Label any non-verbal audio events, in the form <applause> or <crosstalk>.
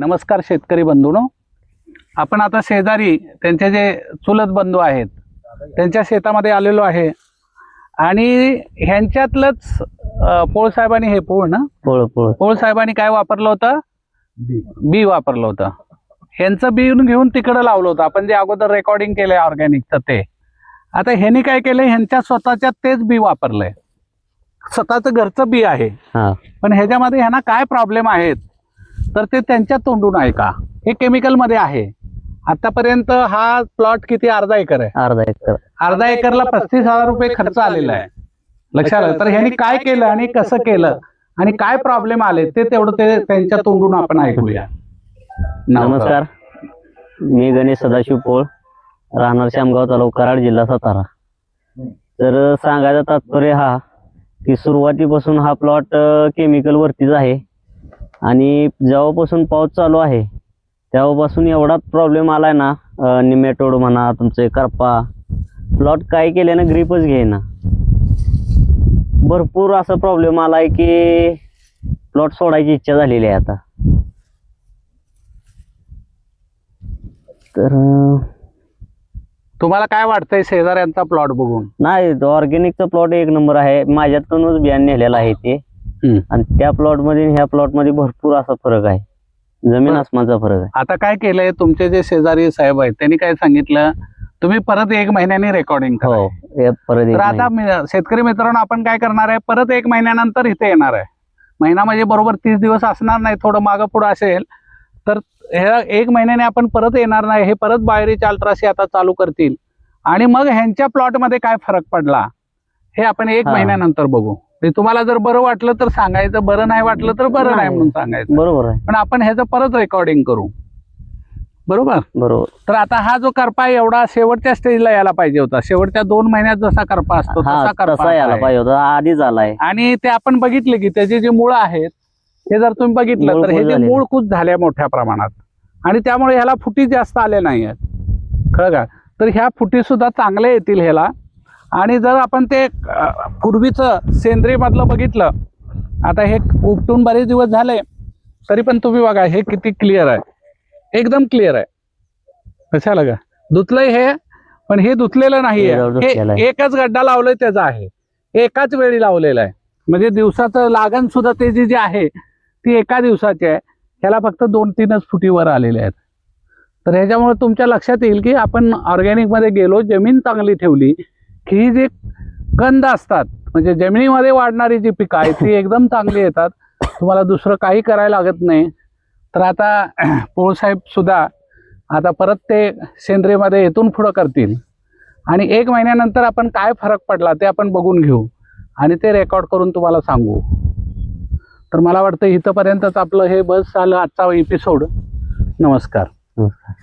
नमस्कार शेतकरी बंधूनो. आपण आता शेजारी त्यांचे जे चुलत बंधू आहेत त्यांच्या शेतामध्ये आलेलो आहे. आणि ह्यांच्यातलंच अं, पोळ साहेबांनी हे पोळ ना? पोळ पोळ. पोळ साहेबांनी काय वापरलं होतं? बी. वापरलं होतं. ह्यांचं बी घेऊन तिकडं लावलं होतं. आपण जे अगोदर रेकॉर्डिंग केलंय ऑर्गॅनिकचं ते. आता ह्यांनी काय केलंय? ह्यांच्या स्वतःच्या तेच बी वापरलंय. स्वतःचं घरचं बी आहे. हा. पण ह्याच्यामध्ये ह्यांना काय प्रॉब्लेम आहेत? तर ते त्यांच्या तोंडून ऐका हे केमिकलमध्ये आहे. आतापर्यंत हा प्लॉट किती अर्धा एकर आहे? अर्धा एकर. अर्धा एकरला पस्तीस हजार रुपये खर्च आलेला आहे. लक्षात आलं? तर ह्यांनी काय केलं आणि कसं केलं? आणि काय प्रॉब्लेम आले? ते तेवढं ते त्यांच्या तोंडून आपण ऐकूया. नमस्कार. मी गणेश सदाशिव पोळ राहणार श्यामगाव तालुका कराड जिल्हा सातारा. तर सांगायचा तात्पर्य हा की सुरुवातीपासून हा प्लॉट केमिकल वरतीच आहे. आणि जेव्हापासून पाऊस चालू आहे तेव्हापासून एवढा प्रॉब्लेम आलाय ना निमेटोड म्हणा तुमचे करपा प्लॉट काय केल्यानं ग्रीपच घेईना. भरपूर असा प्रॉब्लेम आलाय की प्लॉट सोडायची इच्छा झालेली आहे आता. तर तुम्हाला काय वाटतंय शेजाऱ्यांचा प्लॉट बघून? नाही ऑर्गॅनिकचा प्लॉट एक नंबर आहे. माझ्यातूनच बियाण नेलेलं आहे ते. आणि त्या प्लॉटमध्ये आणि ह्या प्लॉटमध्ये भरपूर असा फरक आहे. जमीन. आसमानचा फरक आहे. आता काय केलंय तुमचे जे शेजारी साहेब आहेत त्यांनी काय सांगितलं? तुम्ही परत एक महिन्याने रेकॉर्डिंग करा हो परत आता शेतकरी मित्रांनो आपण काय करणार आहे परत एक महिन्यानंतर इथे येणार आहे. महिना म्हणजे बरोबर तीस दिवस असणार नाही थोडं मागं पुढं असेल. तर हे एक महिन्याने आपण परत येणार नाही हे परत बाहेरीचे अल्ट्राशी आता चालू करतील. आणि मग ह्यांच्या प्लॉटमध्ये काय फरक पडला हे आपण एक. महिन्यानंतर बघू. ते तुम्हाला जर बरं वाटलं तर सांगायचं बरं नाही वाटलं तर बरं नाही. म्हणून सांगायचं. बरोबर आहे. पण आपण ह्याचं परत रेकॉर्डिंग करू. बरोबर? बरोबर. तर आता हा जो करपा आहे एवढा शेवटच्या स्टेजला यायला पाहिजे होता. शेवटच्या दोन महिन्यात जसा करपा असतो तसा करपा यायला. पाहिजे होता. हा आधीच आलाय आणि ते आपण बघितले की त्याची जी मुळं आहेत हे जर तुम्ही बघितलं तर हे जे. मूळ खूप झाल्या मोठ्या प्रमाणात. आणि त्यामुळे ह्याला फुटी जास्त आल्या नाही आहेत कळलं का? तर ह्या फुटी सुद्धा चांगल्या येतील ह्याला. आणि जर आपण ते पूर्वीचं सेंद्रियमधलं बघितलं आता हे उपटून बरेच दिवस झाले तरी पण तुम्ही बघा हे किती क्लिअर आहे. एकदम क्लिअर आहे. कशाला का धुतलंय हे पण हे धुतलेलं नाही आहे. एकच गड्डा लावलोय त्याचा आहे. एकाच वेळी लावलेला आहे. म्हणजे दिवसाचं लागण सुद्धा त्याची जी आहे ती एका दिवसाची आहे. ह्याला फक्त दोन तीनच फुटीवर आलेले आहेत. तर ह्याच्यामुळे तुमच्या लक्षात येईल की आपण ऑर्गॅनिकमध्ये गेलो जमीन चांगली ठेवली ही जी कंद असतात म्हणजे जमिनीमध्ये वाढणारी जी पिकं आहेत ती एकदम चांगली येतात. तुम्हाला दुसरं काही करायला लागत नाही. तर आता <clears throat> पोळसाहेब सुद्धा आता परत ते सेंद्रियमध्ये इथून पुढं करतील. आणि एक महिन्यानंतर आपण काय फरक पडला ते आपण बघून घेऊ. आणि ते रेकॉर्ड करून तुम्हाला सांगू. तर मला वाटतं इथंपर्यंतच आपलं हे बस झालं आजचा एपिसोड नमस्कार. नमस्कार.